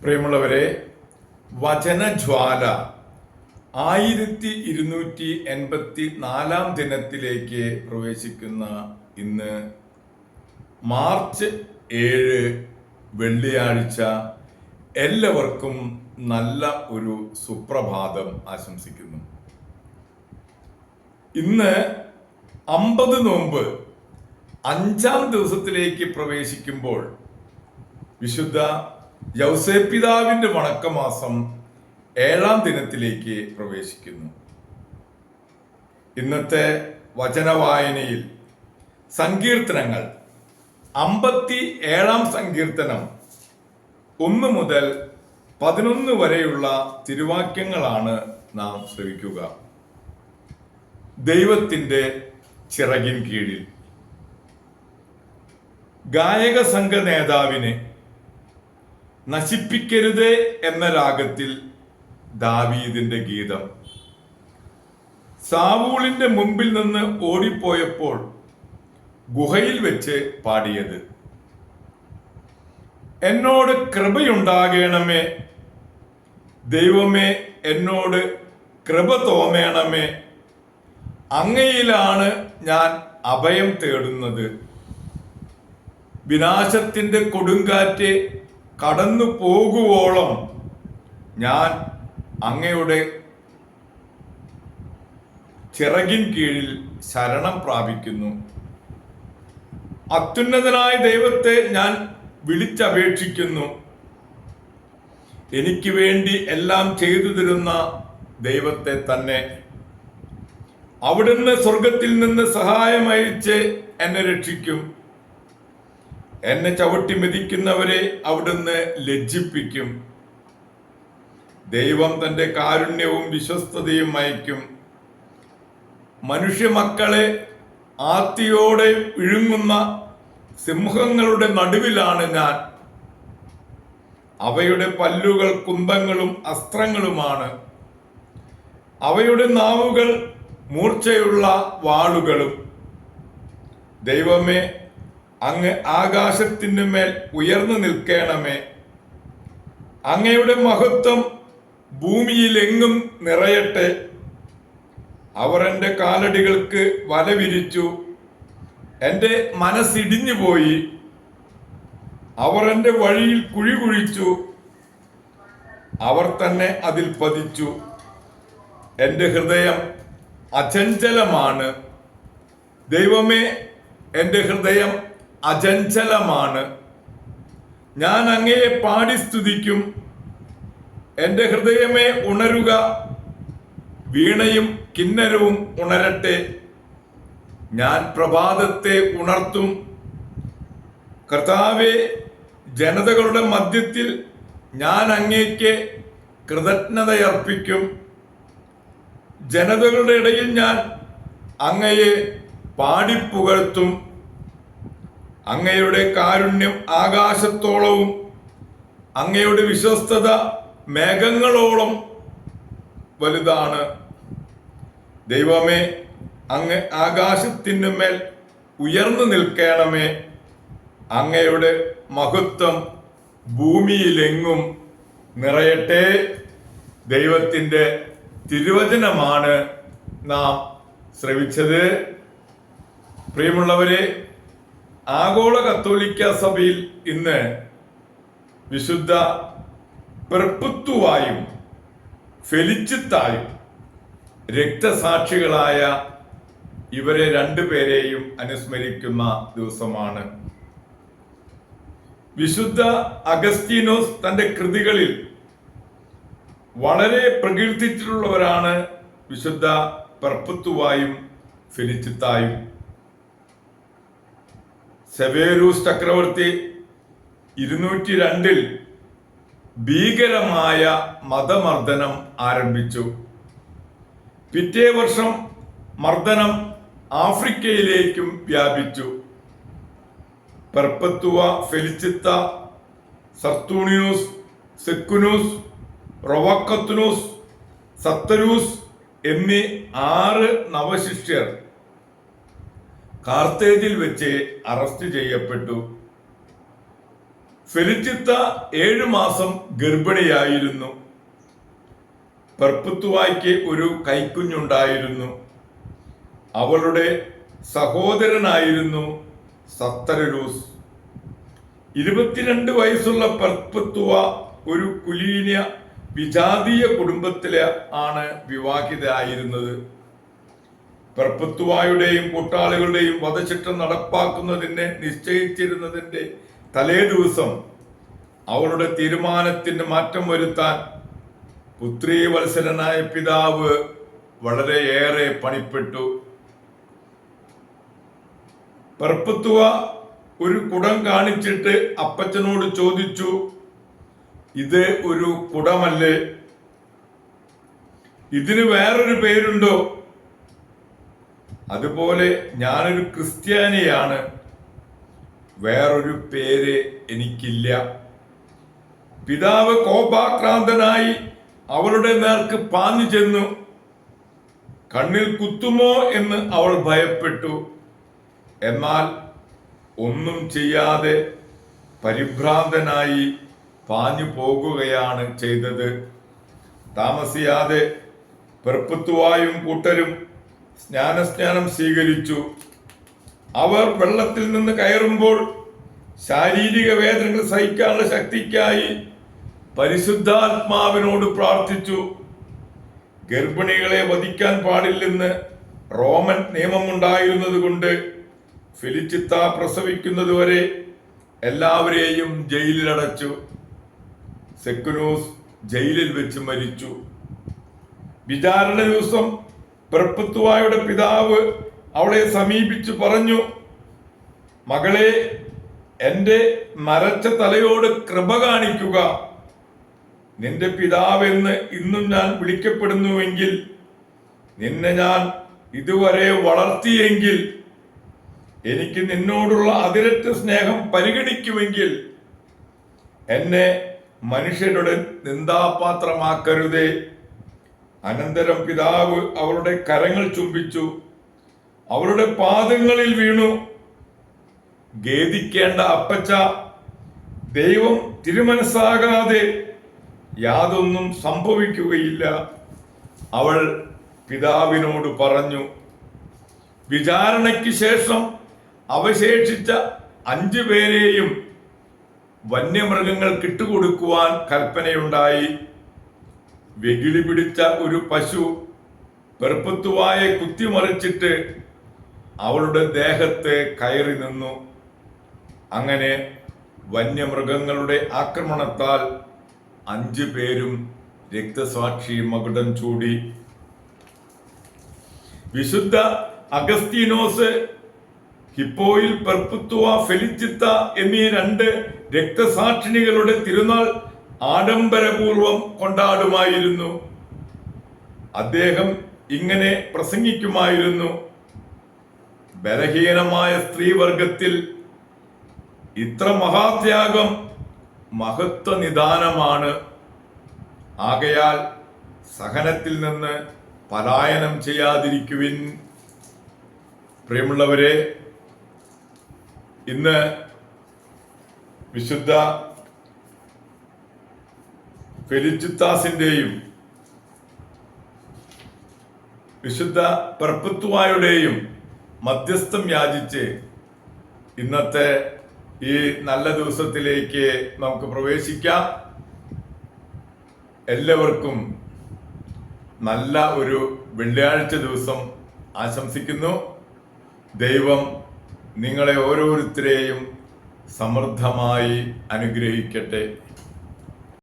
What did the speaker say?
പ്രിയമുള്ളവരെ വചനജ്വാല ആയിരത്തി ഇരുന്നൂറ്റി എൺപത്തി നാലാം ദിനത്തിലേക്ക് പ്രവേശിക്കുന്ന ഇന്ന് മാർച്ച് ഏഴ് വെള്ളിയാഴ്ച എല്ലാവർക്കും നല്ല ഒരു സുപ്രഭാതം ആശംസിക്കുന്നു. ഇന്ന് അമ്പത് നോമ്പ് അഞ്ചാം ദിവസത്തിലേക്ക് പ്രവേശിക്കുമ്പോൾ വിശുദ്ധ യൗസേപ്പിതാവിന്റെ വണക്കമാസം ഏഴാം ദിനത്തിലേക്ക് പ്രവേശിക്കുന്നു. ഇന്നത്തെ വചനവായനയിൽ സങ്കീർത്തനങ്ങൾ അമ്പത്തി ഏഴാം സങ്കീർത്തനം ഒന്ന് മുതൽ പതിനൊന്ന് വരെയുള്ള തിരുവാക്യങ്ങളാണ് നാം ശ്രവിക്കുക. ദൈവത്തിന്റെ ചിറകിൻ കീഴിൽ. ഗായക സംഘ നേതാവിനെ നശിപ്പിക്കരുതേ എന്ന രാഗത്തിൽ ദാവീദിന്റെ ഗീതം. സാവൂളിന്റെ മുമ്പിൽ നിന്ന് ഓടിപ്പോയപ്പോൾ ഗുഹയിൽ വെച്ച് പാടിയത് എന്നോട് കൃപയുണ്ടാകേണമേ ദൈവമേ എന്നോട് കൃപ തോന്നേണമേ അങ്ങയിലാണ് ഞാൻ അഭയം തേടുന്നത്. വിനാശത്തിന്റെ കൊടുങ്കാറ്റ് കടന്നു പോകുവോളം ഞാൻ അങ്ങയുടെ ചിറകിൻ കീഴിൽ ശരണം പ്രാപിക്കുന്നു. അത്യുന്നതനായ ദൈവത്തെ ഞാൻ വിളിച്ചപേക്ഷിക്കുന്നു. എനിക്ക് വേണ്ടി എല്ലാം ചെയ്തു തരുന്ന ദൈവത്തെ തന്നെ. അവിടുന്ന് സ്വർഗത്തിൽ നിന്ന് സഹായമയച്ച് എന്നെ രക്ഷിക്കും. എന്നെ ചവിട്ടി മെതിക്കുന്നവരെ അവിടുന്ന് ലജ്ജിപ്പിക്കും. ദൈവം തന്റെ കാരുണ്യവും വിശ്വസ്തതയും അയക്കും. മനുഷ്യമക്കളെ ആർത്തിയോടെ വിഴുങ്ങുന്ന സിംഹങ്ങളുടെ നടുവിലാണ് ഞാൻ. അവയുടെ പല്ലുകൾ കുന്തങ്ങളും അസ്ത്രങ്ങളുമാണ്. അവയുടെ നാവുകൾ മൂർച്ചയുള്ള വാളുകളും. ദൈവമേ അങ്ങ് ആകാശത്തിനു മേൽ ഉയർന്നു നിൽക്കണമേ. അങ്ങയുടെ മഹത്വം ഭൂമിയിലെങ്ങും നിറയട്ടെ. അവർ എന്റെ കാലടികൾക്ക് വല വിരിച്ചു. എന്റെ മനസ്സിടിഞ്ഞു പോയി. അവർ എന്റെ വഴിയിൽ കുഴി കുഴിച്ചു. അവർ തന്നെ അതിൽ പതിച്ചു. എന്റെ ഹൃദയം അചഞ്ചലമാണ്. ദൈവമേ എന്റെ ഹൃദയം അചഞ്ചലമാണ്. ഞാൻ അങ്ങയെ പാടി സ്തുതിക്കും. എന്റെ ഹൃദയമേ ഉണരുക. വീണയും കിന്നരവും ഉണരട്ടെ. ഞാൻ പ്രഭാതത്തെ ഉണർത്തും. കർത്താവെ ജനതകളുടെ മധ്യത്തിൽ ഞാൻ അങ്ങേക്ക് കൃതജ്ഞതയർപ്പിക്കും. ജനതകളുടെ ഇടയിൽ ഞാൻ അങ്ങയെ പാടിപ്പുകഴ്ത്തും അങ്ങയുടെ കാരുണ്യം ആകാശത്തോളവും അങ്ങയുടെ വിശ്വസ്തത മേഘങ്ങളോളം വലുതാണ്. ദൈവമേ അങ്ങ് ആകാശത്തിനു മേൽ ഉയർന്നു നിൽക്കണമേ. അങ്ങയുടെ മഹത്വം ഭൂമിയിലെങ്ങും നിറയട്ടെ. ദൈവത്തിന്റെ തിരുവചനമാണ് നാം ശ്രവിച്ചത്. പ്രിയമുള്ളവരെ ആഗോള കത്തോലിക്ക സഭയിൽ ഇന്ന് വിശുദ്ധ പെർപ്പുത്തുവായും ഫെലിച്ചിത്തായും രക്തസാക്ഷികളായ ഇവരെ രണ്ടുപേരെയും അനുസ്മരിക്കുന്ന ദിവസമാണ്. വിശുദ്ധ അഗസ്റ്റീനോസ് തന്റെ കൃതികളിൽ വളരെ പ്രകീർത്തിച്ചിട്ടുള്ളവരാണ് വിശുദ്ധ പെർപ്പത്തുവായും ഫെലിച്ചിത്തായും. സെവേരൂസ് ചക്രവർത്തി ഇരുന്നൂറ്റി രണ്ടിൽ ഭീകരമായ മതമർദ്ദനം ആരംഭിച്ചു. പിറ്റേ വർഷം മർദ്ദനം ആഫ്രിക്കയിലേക്കും വ്യാപിച്ചു. പെർപ്പത്തുവ ഫെലിച്ചിത്ത സർത്തൂണിയൂസ് സെക്കുനൂസ് റൊവക്കത്തുനൂസ് സത്തരൂസ് എന്നീ ആറ് നവശിഷ്യർ കാർത്തേജിൽ വെച്ച് അറസ്റ്റ് ചെയ്യപ്പെട്ടു. ഫെലിച്ചിത്ത ഏഴു മാസം ഗർഭിണിയായിരുന്നു. പെർപ്പുത്തുവായ്ക്ക് ഒരു കൈക്കുഞ്ഞുണ്ടായിരുന്നു. അവളുടെ സഹോദരനായിരുന്നു സത്തരലൂസ് ഇരുപത്തിരണ്ട് വയസ്സുള്ള പെർപ്പത്തുവ ഒരു കുലീന വിജാതീയ കുടുംബത്തിലെ ആണ് വിവാഹിതയായിരുന്നത്. പെർപ്പത്തുവായുടെയും കൂട്ടാളികളുടെയും വധശിക്ഷ നടപ്പാക്കുന്നതിനെ നിശ്ചയിച്ചിരുന്നതിന്റെ തലേ ദിവസം അവളുടെ തീരുമാനത്തിന് മാറ്റം വരുത്താൻ പുത്രീവത്സരനായ പിതാവ് വളരെയേറെ പണിപ്പെട്ടു. പെർപ്പത്തുവ ഒരു കുടം കാണിച്ചിട്ട് അപ്പച്ചനോട് ചോദിച്ചു ഇത് ഒരു കുടമല്ലേ? ഇതിന് വേറൊരു പേരുണ്ടോ? അതുപോലെ ഞാനൊരു ക്രിസ്ത്യാനിയാണ്. വേറൊരു പേര് എനിക്കില്ല. പിതാവ് കോപാക്രാന്തനായി അവളുടെ നേർക്ക് പാഞ്ഞു ചെന്നു. കണ്ണിൽ കുത്തുമോ എന്ന് അവൾ ഭയപ്പെട്ടു. എന്നാൽ ഒന്നും ചെയ്യാതെ പരിഭ്രാന്തനായി പാഞ്ഞു പോകുകയാണ് ചെയ്തത്. താമസിയാതെ പെർപ്പത്തുവായും കൂട്ടരും സ്നാനസ്നാനം സ്വീകരിച്ചു. അവർ വെള്ളത്തിൽ നിന്ന് കയറുമ്പോൾ ശാരീരിക വേദനകൾ സഹിക്കാനുള്ള ശക്തിക്കായി പരിശുദ്ധാത്മാവിനോട് പ്രാർത്ഥിച്ചു. ഗർഭിണികളെ വധിക്കാൻ പാടില്ലെന്ന് റോമൻ നിയമമുണ്ടായിരുന്നത് കൊണ്ട് ഫിലിച്ചിത്ത പ്രസവിക്കുന്നതുവരെ എല്ലാവരെയും ജയിലിലടച്ചു. സെക്കുനൂസ് ജയിലിൽ വെച്ച് മരിച്ചു. വിചാരണ ദിവസം പെർപ്പത്തുവായുടെ പിതാവ് അവളെ സമീപിച്ചു പറഞ്ഞു മകളെ എന്റെ മരച്ച തലയോട് കൃപ കാണിക്കുക. നിന്റെ പിതാവെന്ന് ഇന്നും ഞാൻ വിളിക്കപ്പെടുന്നുവെങ്കിൽ നിന്നെ ഞാൻ ഇതുവരെ വളർത്തിയെങ്കിൽ എനിക്ക് നിന്നോടുള്ള അതിരറ്റ സ്നേഹം പരിഗണിക്കുമെങ്കിൽ എന്നെ മനുഷ്യരുടെ നിന്ദാപാത്രമാക്കരുതേ. അനന്തരം പിതാവ് അവളുടെ കരങ്ങൾ ചുംബിച്ചു. അവരുടെ പാദങ്ങളിൽ വീണു. ഖേദിക്കേണ്ട അപ്പച്ച ദൈവം തിരുമനസ്സാകാതെ യാതൊന്നും സംഭവിക്കുകയില്ല. അവൾ പിതാവിനോട് പറഞ്ഞു വിചാരണയ്ക്ക് ശേഷം അവശേഷിച്ച അഞ്ചു പേരെയും വന്യമൃഗങ്ങൾ കിട്ടുകൊടുക്കുവാൻ കൽപ്പനയുണ്ടായി. വെകിളി പിടിച്ച ഒരു പശു പെർപ്പത്തുവായെ കുത്തിമറിച്ചിട്ട് അവളുടെ ദേഹത്തെ കയറി നിന്നു. അങ്ങനെ വന്യമൃഗങ്ങളുടെ ആക്രമണത്താൽ അഞ്ചു പേരും രക്തസാക്ഷി മകുടം ചൂടി. വിശുദ്ധ അഗസ്തീനോസ് ഹിപ്പോയിൽ പെർപ്പുത്തുവ ഫെലിച്ചിത്ത എന്നീ രണ്ട് രക്തസാക്ഷിണികളുടെ തിരുനാൾ ആഡംബരപൂർവം കൊണ്ടാടുമായിരുന്നു. അദ്ദേഹം ഇങ്ങനെ പ്രസംഗിക്കുമായിരുന്നു. ബലഹീനമായ സ്ത്രീവർഗത്തിൽ ഇത്ര മഹാത്യാഗം മഹത്വനിദാനമാണ്. ആകയാൽ സഹനത്തിൽ നിന്ന് പലായനം ചെയ്യാതിരിക്കുവിൻ. പ്രിയമുള്ളവരെ ഇന്ന് വിശുദ്ധ ഫെലിച്ചിത്താസിന്റെയും വിശുദ്ധ പെർപ്പത്തുവായുടെയും മധ്യസ്ഥം യാചിച്ച് ഇന്നത്തെ ഈ നല്ല ദിവസത്തിലേക്ക് നമുക്ക് പ്രവേശിക്കാം. എല്ലാവർക്കും നല്ല ഒരു വെള്ളിയാഴ്ച ദിവസം ആശംസിക്കുന്നു. ദൈവം നിങ്ങളെ ഓരോരുത്തരെയും സമൃദ്ധമായി അനുഗ്രഹിക്കട്ടെ